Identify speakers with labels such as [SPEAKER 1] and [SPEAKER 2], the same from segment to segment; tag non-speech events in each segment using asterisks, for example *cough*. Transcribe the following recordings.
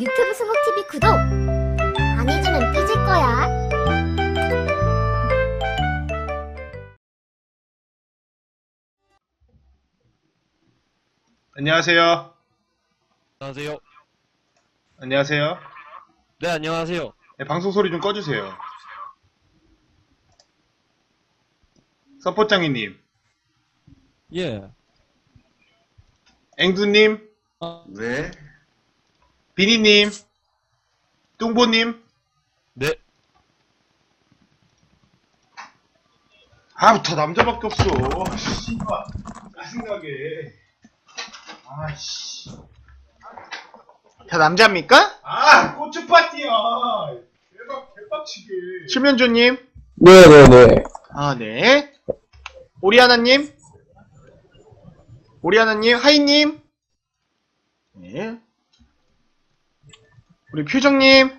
[SPEAKER 1] 유튜브 수목TV 구독! 안 해주면 삐질 거야.
[SPEAKER 2] 안녕하세요.
[SPEAKER 3] 안녕하세요.
[SPEAKER 2] 안녕하세요.
[SPEAKER 3] 네, 안녕하세요.
[SPEAKER 2] 네, 방송 소리 좀 꺼주세요. 서포장이님,
[SPEAKER 3] 예.
[SPEAKER 2] 앵두님,
[SPEAKER 3] 아,
[SPEAKER 4] 네.
[SPEAKER 2] 비니님, 뚱보님.
[SPEAKER 3] 네.
[SPEAKER 2] 아, 다 남자밖에 없어. 씨발, 짜증나게. 아씨. 다 남자입니까? 아, 고추 파티야. 대박, 대박치게. 실면조님.
[SPEAKER 5] 네네네.
[SPEAKER 2] 아, 네. 오리아나님. 오리아나님, 하이님. 네. 우리 표정님.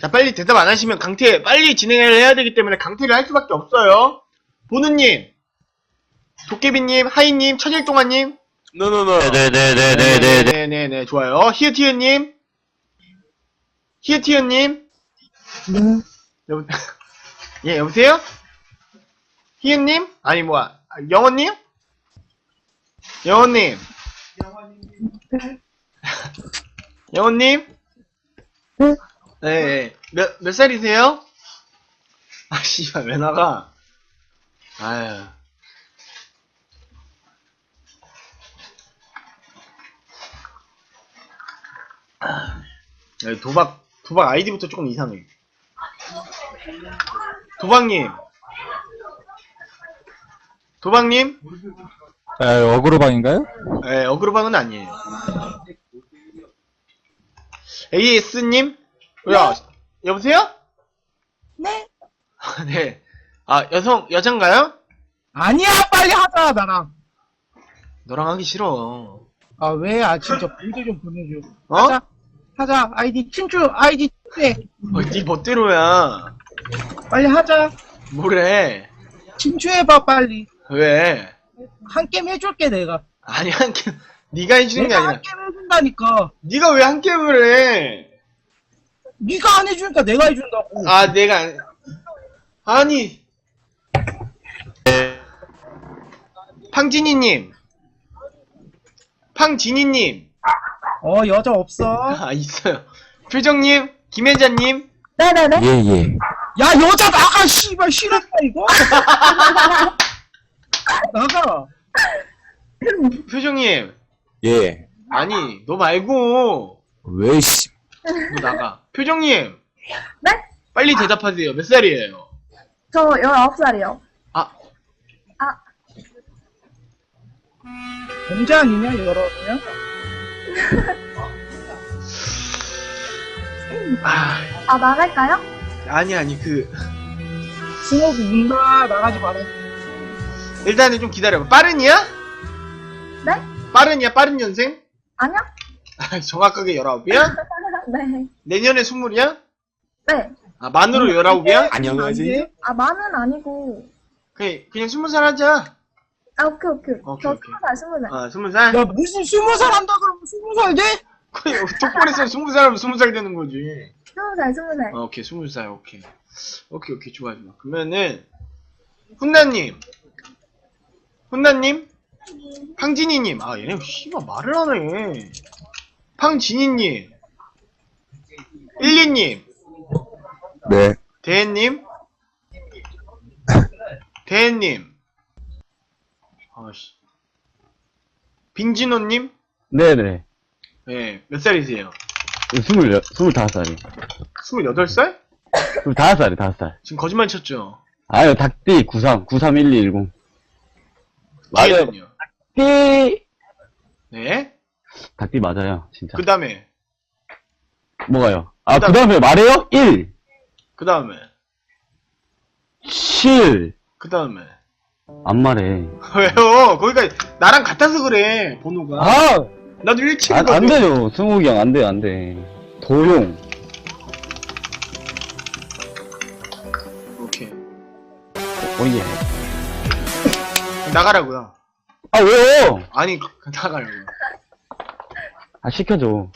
[SPEAKER 2] 자, 빨리 대답 안 하시면 강퇴, 빨리 진행을 해야 되기 때문에 강퇴를 할 수밖에 없어요. 보누님. 도깨비님, 하이님, 천일동아님.
[SPEAKER 3] 네네네네네네.
[SPEAKER 2] 네네네, 좋아요. 히어티어님. 히어티어님. 여보, *laughs* 예, 여보세요? 희은님? 아니, 뭐야, 아, 영원님? 영원님? 영원님? 네, 네. 몇, 몇 살이세요? 아, 씨발, 왜 나가? 아유. 아, 도박, 도박 아이디부터 조금 이상해. 도박님. 도박님?
[SPEAKER 5] 에, 어그로방인가요?
[SPEAKER 2] 예, 어그로방은 아니에요. AS님? 야, 여보세요?
[SPEAKER 6] 네? *laughs*
[SPEAKER 2] 네. 아, 여성, 여잔가요?
[SPEAKER 6] 아니야 빨리 하자 나랑
[SPEAKER 2] 너랑 하기 싫어.
[SPEAKER 6] 아 왜 아 진짜 보드 좀 보내줘
[SPEAKER 2] 어?
[SPEAKER 6] 하자 하자 아이디 친추 아이디 네
[SPEAKER 2] 어, 네 멋대로야.
[SPEAKER 6] 빨리 하자
[SPEAKER 2] 뭐래?
[SPEAKER 6] 친추해봐 빨리
[SPEAKER 2] 왜?
[SPEAKER 6] 한 게임 해줄게 내가
[SPEAKER 2] 아니, 한 게임, 네가 해주는 게
[SPEAKER 6] 내가
[SPEAKER 2] 아니라,
[SPEAKER 6] 한 게임 해준다니까
[SPEAKER 2] 네가 왜 한 게임을 해?
[SPEAKER 6] 네가 안 해주니까 내가 해준다고
[SPEAKER 2] 아, 내가, 안- 아니. 팡진이님. 팡진이님.
[SPEAKER 6] 어 여자 없어
[SPEAKER 2] 아, 있어요. 표정님, 김혜자님,
[SPEAKER 1] 네네네.
[SPEAKER 5] 예, 예.
[SPEAKER 6] 야 여자 나가 씨발 싫었다 이거 *laughs* 나가
[SPEAKER 2] 표정님.
[SPEAKER 5] 예.
[SPEAKER 2] 아니, 너 말고,
[SPEAKER 5] 왜, 씨.
[SPEAKER 2] 너 나가. 표정님.
[SPEAKER 1] 네?
[SPEAKER 2] 빨리 대답하세요. 몇 살이에요?
[SPEAKER 1] 저 19살이요.
[SPEAKER 2] 아,
[SPEAKER 6] 범죄 아니냐 여러분요
[SPEAKER 2] 아,
[SPEAKER 1] 아, 나갈까요?
[SPEAKER 2] 아니, 아니, 그,
[SPEAKER 6] 승호도 운다 나가지 마라
[SPEAKER 2] 일단은 좀 기다려 봐. 빠른이야?
[SPEAKER 1] 네?
[SPEAKER 2] 빠른이야? 빠른 년생?
[SPEAKER 1] 아니요?
[SPEAKER 2] 아, 정확하게 19이야? *laughs*
[SPEAKER 1] 네.
[SPEAKER 2] 내년에 20이야?
[SPEAKER 1] 네.
[SPEAKER 2] 아, 만으로 19이야?
[SPEAKER 6] 안녕하세요
[SPEAKER 1] 아, 만은 아니고.
[SPEAKER 2] 그냥, 그냥 20살 하자.
[SPEAKER 1] 아, 오케이, 오케이.
[SPEAKER 2] 오케이,
[SPEAKER 1] 저
[SPEAKER 2] 오케이.
[SPEAKER 1] 20살, 20살.
[SPEAKER 2] 아, 20살?
[SPEAKER 6] 야 무슨 스무 살 한다 그러면 스무 살 돼?
[SPEAKER 2] 그냥 톡볼에서 20살 하면 20살 되는 거지.
[SPEAKER 1] 20살, 20살.
[SPEAKER 2] 아, 오케이, 20살, 오케이. 오케이, 오케이, 좋아, 좋아. 그러면은, 훈나님. 훈나님? 팡진이님. 아, 얘네, 씨발, 말을 안 해. 팡진이님. 일리님.
[SPEAKER 5] 네.
[SPEAKER 2] 대혜님. *laughs* 대혜님. 아씨. 빈진호님.
[SPEAKER 5] 네네.
[SPEAKER 2] 네, 몇 살이세요?
[SPEAKER 5] 스물, 스물다섯 살이.
[SPEAKER 2] 28살?
[SPEAKER 5] 스물다섯 살이, 다섯 살.
[SPEAKER 2] 지금 거짓말 쳤죠?
[SPEAKER 5] 아유, 닭띠 93, 931210. 맞아요.
[SPEAKER 2] 뒤에는요?
[SPEAKER 5] 띠!
[SPEAKER 2] 네.
[SPEAKER 5] 닭띠 맞아요, 진짜.
[SPEAKER 2] 그 다음에,
[SPEAKER 5] 뭐가요? 아,
[SPEAKER 2] 그다음-
[SPEAKER 5] 그 다음에 말해요? 1,
[SPEAKER 2] 그 다음에,
[SPEAKER 5] 7.
[SPEAKER 2] 그 다음에.
[SPEAKER 5] 안 말해. *laughs*
[SPEAKER 2] 왜요? 거기가 나랑 같아서 그래, 번호가.
[SPEAKER 5] 아!
[SPEAKER 2] 나도
[SPEAKER 5] 안,
[SPEAKER 2] 17이거든.
[SPEAKER 5] 안 돼요. 승욱이 형, 안 돼, 안 돼. 도용.
[SPEAKER 2] 오케이.
[SPEAKER 5] 오예.
[SPEAKER 2] 나가라고요.
[SPEAKER 5] 아, 왜요?
[SPEAKER 2] 아니, 그- 나가라고요.
[SPEAKER 5] 아, 시켜줘.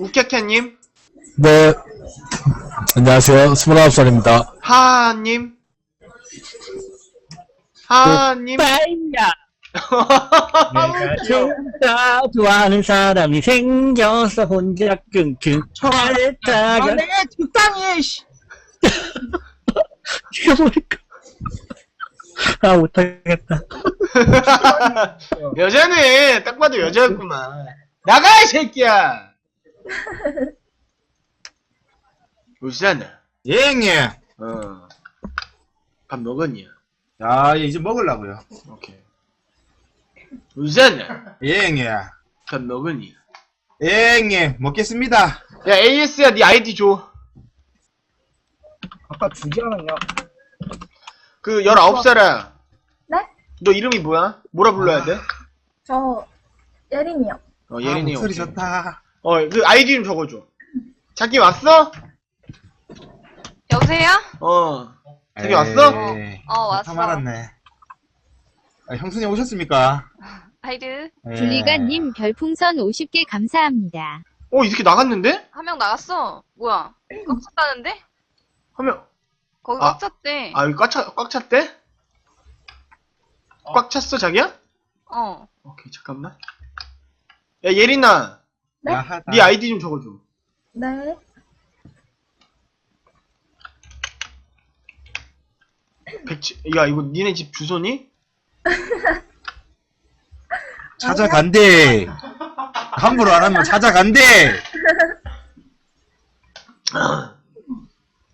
[SPEAKER 2] 우캬캬님,
[SPEAKER 4] 네. 안녕하세요. 29살입니다.
[SPEAKER 2] 하하님, 하하님,
[SPEAKER 7] 빨야 *laughs* 내가 진짜 좋아하는 사람이 생겨서 혼자 끙끙
[SPEAKER 6] 아,
[SPEAKER 7] 앓다가
[SPEAKER 6] 내 적당히 해, 씨. *laughs*
[SPEAKER 7] 죽여버릴까 *laughs* 아 못하겠다 *laughs*
[SPEAKER 2] 여자네. 딱 봐도 여자였구만. 나가, 이 새끼야! *laughs* 울산아,
[SPEAKER 8] 예, 형님.
[SPEAKER 2] 어. 밥 먹었냐?
[SPEAKER 8] 야, 이제 먹으려고요.
[SPEAKER 2] 오케이. 울산아,
[SPEAKER 8] 예, 형님.
[SPEAKER 2] 밥 먹었냐?
[SPEAKER 8] 예, 형님. 먹겠습니다.
[SPEAKER 2] 야, AS야, 네 아이디 줘.
[SPEAKER 6] 아까 주지 않았냐?
[SPEAKER 2] 그, 19살아.
[SPEAKER 1] 네?
[SPEAKER 2] 너 이름이 뭐야? 뭐라 불러야 돼?
[SPEAKER 1] 저 예린이요.
[SPEAKER 2] 어,
[SPEAKER 8] 아,
[SPEAKER 2] 예린이
[SPEAKER 8] 목소리
[SPEAKER 2] 오케이.
[SPEAKER 8] 좋다.
[SPEAKER 2] 어, 그 아이디 좀 적어줘. 자기 왔어?
[SPEAKER 9] 여보세요?
[SPEAKER 2] 어. 자기 왔어?
[SPEAKER 8] 에이,
[SPEAKER 9] 어, 왔어.
[SPEAKER 8] 다 말았네. 아, 형수님 오셨습니까?
[SPEAKER 9] 하이드.
[SPEAKER 8] 예.
[SPEAKER 10] 줄리가님 별풍선 50개 감사합니다.
[SPEAKER 2] 어, 이 새끼 나갔는데?
[SPEAKER 9] 한 명 나갔어. 뭐야? 꽉 찼다는데?
[SPEAKER 2] 하면,
[SPEAKER 9] 거기
[SPEAKER 2] 아.
[SPEAKER 9] 꽉 찼대.
[SPEAKER 2] 아, 여기 꽉, 차, 꽉 찼대? 꽉 찼어, 자기야?
[SPEAKER 9] 어.
[SPEAKER 2] 오케이, 잠깐만. 야, 예린아.
[SPEAKER 1] 네?
[SPEAKER 8] 야하다.
[SPEAKER 2] 네 아이디 좀 적어줘.
[SPEAKER 1] 네.
[SPEAKER 2] 백치, 야, 이거 니네 집 주소니? *laughs*
[SPEAKER 8] 찾아간대. 함부로 안 하면 찾아간대. *laughs*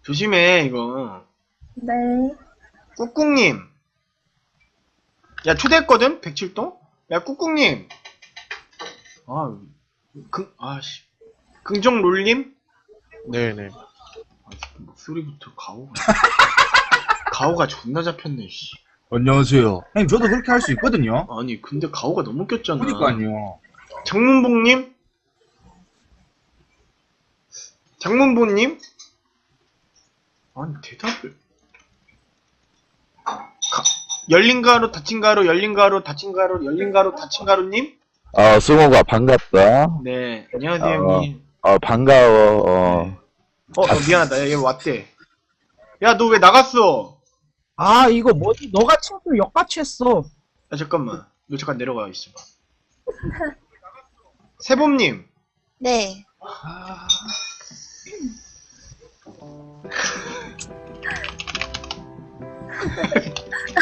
[SPEAKER 2] 조심해, 이거.
[SPEAKER 1] 네.
[SPEAKER 2] 꾹꾹님. 야, 초대했거든? 107동? 야, 꾹꾹님. 아, 그, 아씨. 긍정 롤님?
[SPEAKER 3] 네네.
[SPEAKER 2] 아, 목소리부터 가오가. 가오가 존나 잡혔네, 씨.
[SPEAKER 8] 안녕하세요. 형님, 저도 그렇게 할 수 있거든요.
[SPEAKER 2] 아니, 근데 가오가 너무 꼈잖아.
[SPEAKER 8] 그니까요.
[SPEAKER 2] 장문봉님? 장문보님? 아니, 대답을. 가, 열린 가루, 닫힌 가루, 열린 가루, 닫힌 가루, 열린 가루, 닫힌 가루님?
[SPEAKER 5] 어, 승호가 반갑다.
[SPEAKER 2] 네, 안녕하세요,
[SPEAKER 5] 어.
[SPEAKER 2] 형님.
[SPEAKER 5] 어, 반가워, 어.
[SPEAKER 2] 어, 어, 미안하다. 야, 얘 왔대. 야, 너 왜 나갔어?
[SPEAKER 6] 아, 이거 뭐지? 너가 친구 역같이 했어.
[SPEAKER 2] 야, 잠깐만. 너 잠깐 내려가 있어봐. *laughs* 세범님.
[SPEAKER 1] 네.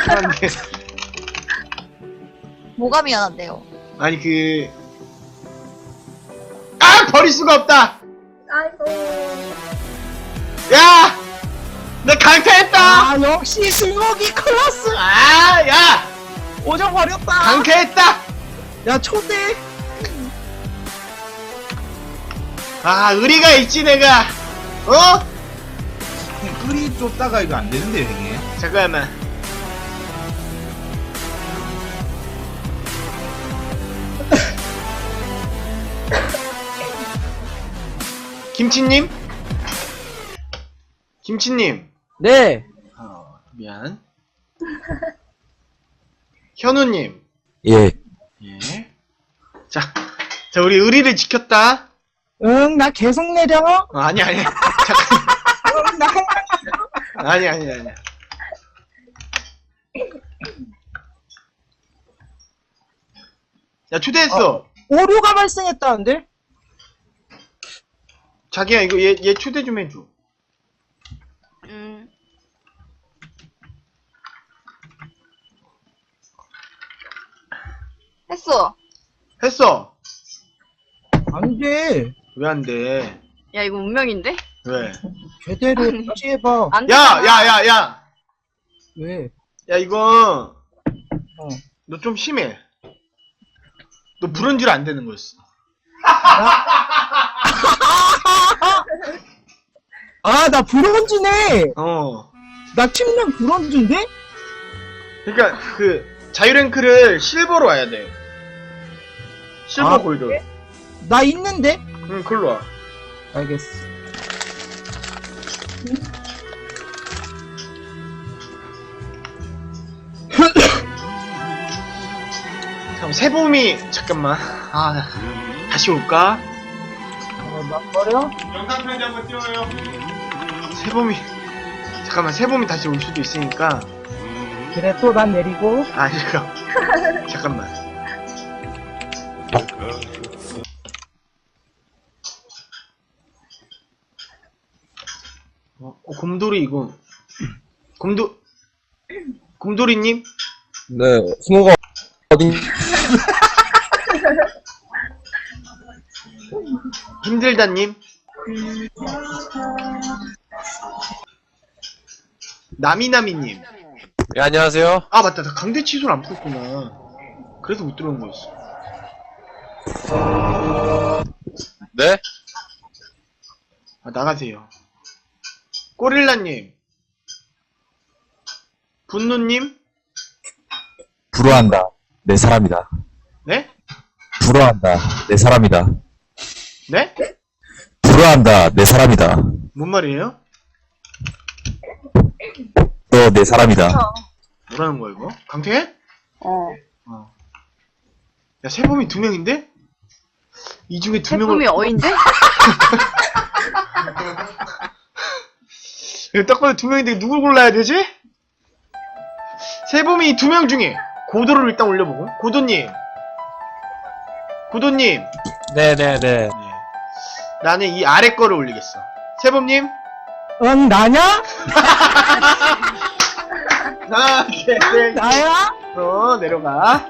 [SPEAKER 2] 미안한데.
[SPEAKER 1] 뭐가 미안한데요?
[SPEAKER 2] 아니, 그. 아! 버릴 수가 없다!
[SPEAKER 1] 아이고.
[SPEAKER 2] 야! 나 강퇴했다!
[SPEAKER 6] 아, 역시 승욱이 클라스.
[SPEAKER 2] 아! 야!
[SPEAKER 6] 오정 버렸다.
[SPEAKER 2] 강퇴했다!
[SPEAKER 6] 야, 초대.
[SPEAKER 2] 아, 의리가 있지, 내가. 어?
[SPEAKER 8] 끓이 쫓다가 이거 안 되는데, 형님.
[SPEAKER 2] 잠깐만. *laughs* 김치님? 김치님.
[SPEAKER 6] 네.
[SPEAKER 2] 어, 미안. *laughs* 현우님.
[SPEAKER 5] 예.
[SPEAKER 2] 예. 자, 자, 우리 의리를 지켰다.
[SPEAKER 6] 응, 나 계속 내려.
[SPEAKER 2] 어, 아니, 아니. *laughs* 잠깐.
[SPEAKER 6] 응, 나
[SPEAKER 2] 아니, 아니, 아니. 야, 초대했어.
[SPEAKER 6] 오류가 발생했다는데?
[SPEAKER 2] 자기야, 이거 얘, 얘 초대 좀 해줘.
[SPEAKER 9] 음. 했어.
[SPEAKER 2] 했어.
[SPEAKER 6] 안 돼.
[SPEAKER 2] 왜 안 돼?
[SPEAKER 9] 야, 이거 운명인데?
[SPEAKER 2] 왜?
[SPEAKER 6] 제대로
[SPEAKER 9] 아니.
[SPEAKER 6] 다시 해봐.
[SPEAKER 9] 안
[SPEAKER 2] 야,
[SPEAKER 9] 되잖아.
[SPEAKER 2] 야, 야, 야.
[SPEAKER 6] 왜?
[SPEAKER 2] 야, 이거.
[SPEAKER 6] 어.
[SPEAKER 2] 너 좀 심해. 너 브론즈를 안 되는 거였어. *laughs*
[SPEAKER 6] 아, 나 브론즈네.
[SPEAKER 2] 어.
[SPEAKER 6] 나 팀명 브론즈인데?
[SPEAKER 2] 그러니까 그 자유랭크를 실버로 와야 돼. 실버
[SPEAKER 6] 아,
[SPEAKER 2] 골드.
[SPEAKER 6] 나 있는데?
[SPEAKER 2] 응, 글로 와.
[SPEAKER 6] 알겠어.
[SPEAKER 2] 그 럼 세봄이 잠깐만. 아, 다시 올까?
[SPEAKER 6] 어, 버려?
[SPEAKER 2] 영상 편지 한번 띄워요. 세범이 잠깐만 세범이 다시 올 수도 있으니까
[SPEAKER 6] 그래, 또 난 내리고.
[SPEAKER 2] 아니 그럼 *laughs* 잠깐만. 어, 어, 곰돌이 이거 곰도 곰돌이님
[SPEAKER 4] 네, 스모가 어디, *laughs*
[SPEAKER 2] 힘들다님? 나미나미님.
[SPEAKER 3] 예, 안녕하세요.
[SPEAKER 2] 아 맞다. 나 강대 취소를 안 풀었구나. 그래서 못 들어온 거였어.
[SPEAKER 3] 네?
[SPEAKER 2] 아, 나가세요. 꼬릴라님. 분노님?
[SPEAKER 4] 불어한다. 내 사람이다.
[SPEAKER 2] 네?
[SPEAKER 4] 불어한다. 내 사람이다.
[SPEAKER 2] 네?
[SPEAKER 4] 불어한다. 내 사람이다.
[SPEAKER 2] 뭔 말이에요?
[SPEAKER 4] 너 내 사람이다.
[SPEAKER 2] 뭐라는 거야 이거? 강태?
[SPEAKER 9] 어.
[SPEAKER 2] 어. 야 세범이 두 명인데? 이 중에 두 명을
[SPEAKER 9] 제품이 어인데? *laughs*
[SPEAKER 2] 이거 딱 봐도 두 명인데 누굴 골라야 되지? 세범이 두 명 중에 고도를 일단 올려보고 고도님 고도님
[SPEAKER 3] 네네네.
[SPEAKER 2] 네. 나는 이 아래 거를 올리겠어 세범님
[SPEAKER 6] 응, 나냐?
[SPEAKER 2] 하나 둘셋
[SPEAKER 6] 나야?
[SPEAKER 2] 어 내려가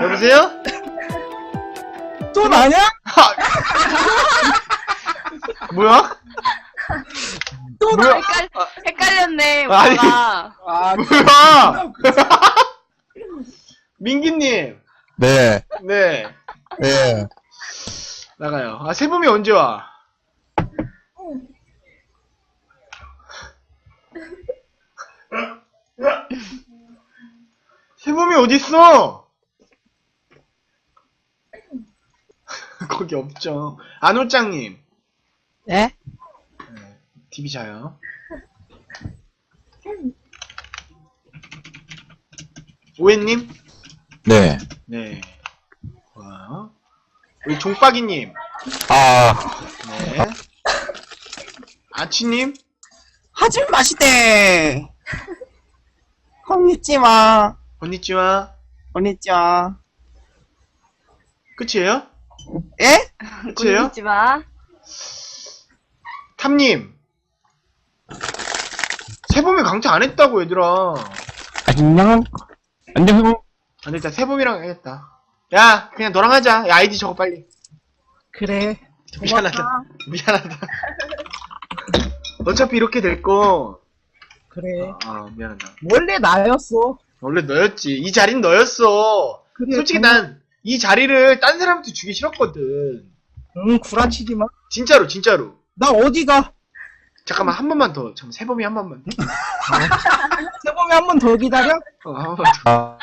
[SPEAKER 2] 여보세요?
[SPEAKER 6] 또 나냐?
[SPEAKER 2] 뭐야?
[SPEAKER 6] 또
[SPEAKER 2] 뭐야?
[SPEAKER 9] 헷갈, 헷갈렸네,
[SPEAKER 2] 아니.
[SPEAKER 9] 오빠가.
[SPEAKER 6] 아,
[SPEAKER 2] 뭐야? 민기님
[SPEAKER 4] 네,
[SPEAKER 2] 네
[SPEAKER 4] 네.
[SPEAKER 2] 나가요 아 세범이 언제 와? 세범이 어딨어? *laughs* 거기 없죠 안호짱님
[SPEAKER 6] 네?
[SPEAKER 2] TV 자요 오해님
[SPEAKER 4] 네.
[SPEAKER 2] 네 와. 우리 종박이님
[SPEAKER 4] 아,
[SPEAKER 2] 네 아치님
[SPEAKER 6] 하지 마시대. 컴퓨지마.
[SPEAKER 2] 건니찌와
[SPEAKER 6] 언니짱.
[SPEAKER 2] 끝이에요?
[SPEAKER 6] 예?
[SPEAKER 2] 끝이에요?
[SPEAKER 9] 곤지지 마.
[SPEAKER 2] 탐님 세범이 강퇴 안 했다고 얘들아
[SPEAKER 7] 안녕. 안녕.
[SPEAKER 2] 안 됐다 세범이랑 해야겠다 야 그냥 너랑 하자 야 아이디 적어 빨리
[SPEAKER 6] 그래.
[SPEAKER 2] 미안하다 미안하다 *laughs* 어차피 이렇게 될거
[SPEAKER 6] 그래.
[SPEAKER 2] 아 미안하다
[SPEAKER 6] 원래 나였어.
[SPEAKER 2] 원래 너였지 이 자리는 너였어
[SPEAKER 6] 그래.
[SPEAKER 2] 솔직히 난 이 자리를 딴 사람한테 주기 싫었거든
[SPEAKER 6] 응, 구라치지 마.
[SPEAKER 2] 진짜로 진짜로
[SPEAKER 6] 나 어디가?
[SPEAKER 2] 잠깐만 한 번만 더 잠깐 세범이 한 번만 *laughs*
[SPEAKER 6] 세범이 한 번 더 기다려?
[SPEAKER 2] 어, 한 번만 더.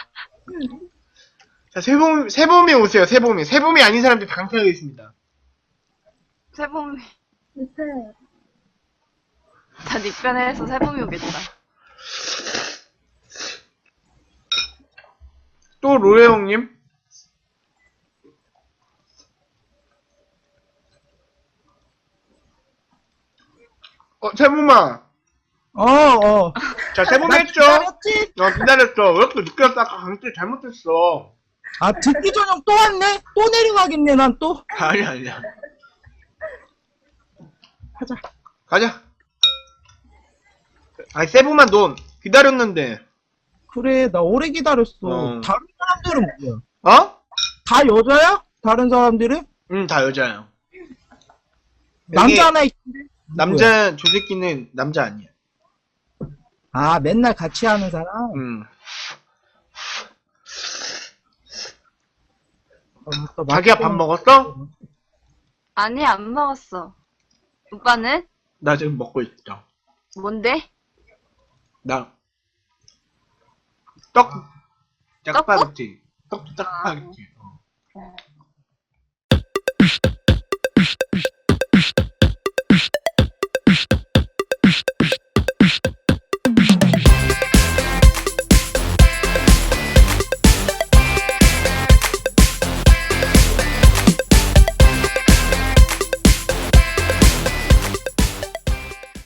[SPEAKER 2] 자 세범 세범이 오세요 세범이 세범이 아닌 사람들 강퇴하겠습니다
[SPEAKER 9] 세범이. 다 닉변을 해서 세범이 오겠다.
[SPEAKER 2] 또 로에 형님 어 세범아
[SPEAKER 6] 어, 어. 자나
[SPEAKER 2] 했죠
[SPEAKER 6] 기다렸지?
[SPEAKER 2] 어 기다렸어 왜 이렇게 늦게 왔다 아까 강퇴 잘못했어
[SPEAKER 6] 아, 듣기 전에 또 왔네? 또 내려가겠네, 난 또.
[SPEAKER 2] 아니 아니야
[SPEAKER 6] 가자.
[SPEAKER 2] 가자 아니 세범아 넌 기다렸는데
[SPEAKER 6] 그래, 나 오래 기다렸어.
[SPEAKER 2] 어.
[SPEAKER 6] 다른 사람들은 뭐야?
[SPEAKER 2] 어?
[SPEAKER 6] 다 여자야? 다른 사람들은?
[SPEAKER 2] 응 다 여자야
[SPEAKER 6] 남자 하나 있는데?
[SPEAKER 2] 남자 저 새끼는 남자 아니야
[SPEAKER 6] 아, 맨날 같이 하는 사람?
[SPEAKER 2] 응
[SPEAKER 6] 어, 또
[SPEAKER 2] 자기야 밥 먹었어?
[SPEAKER 9] 아니, 안 먹었어. 오빠는?
[SPEAKER 2] 나 지금 먹고 있어
[SPEAKER 9] 뭔데?
[SPEAKER 2] 나 떡, 짜파게티. 떡, 짜파게티. 어.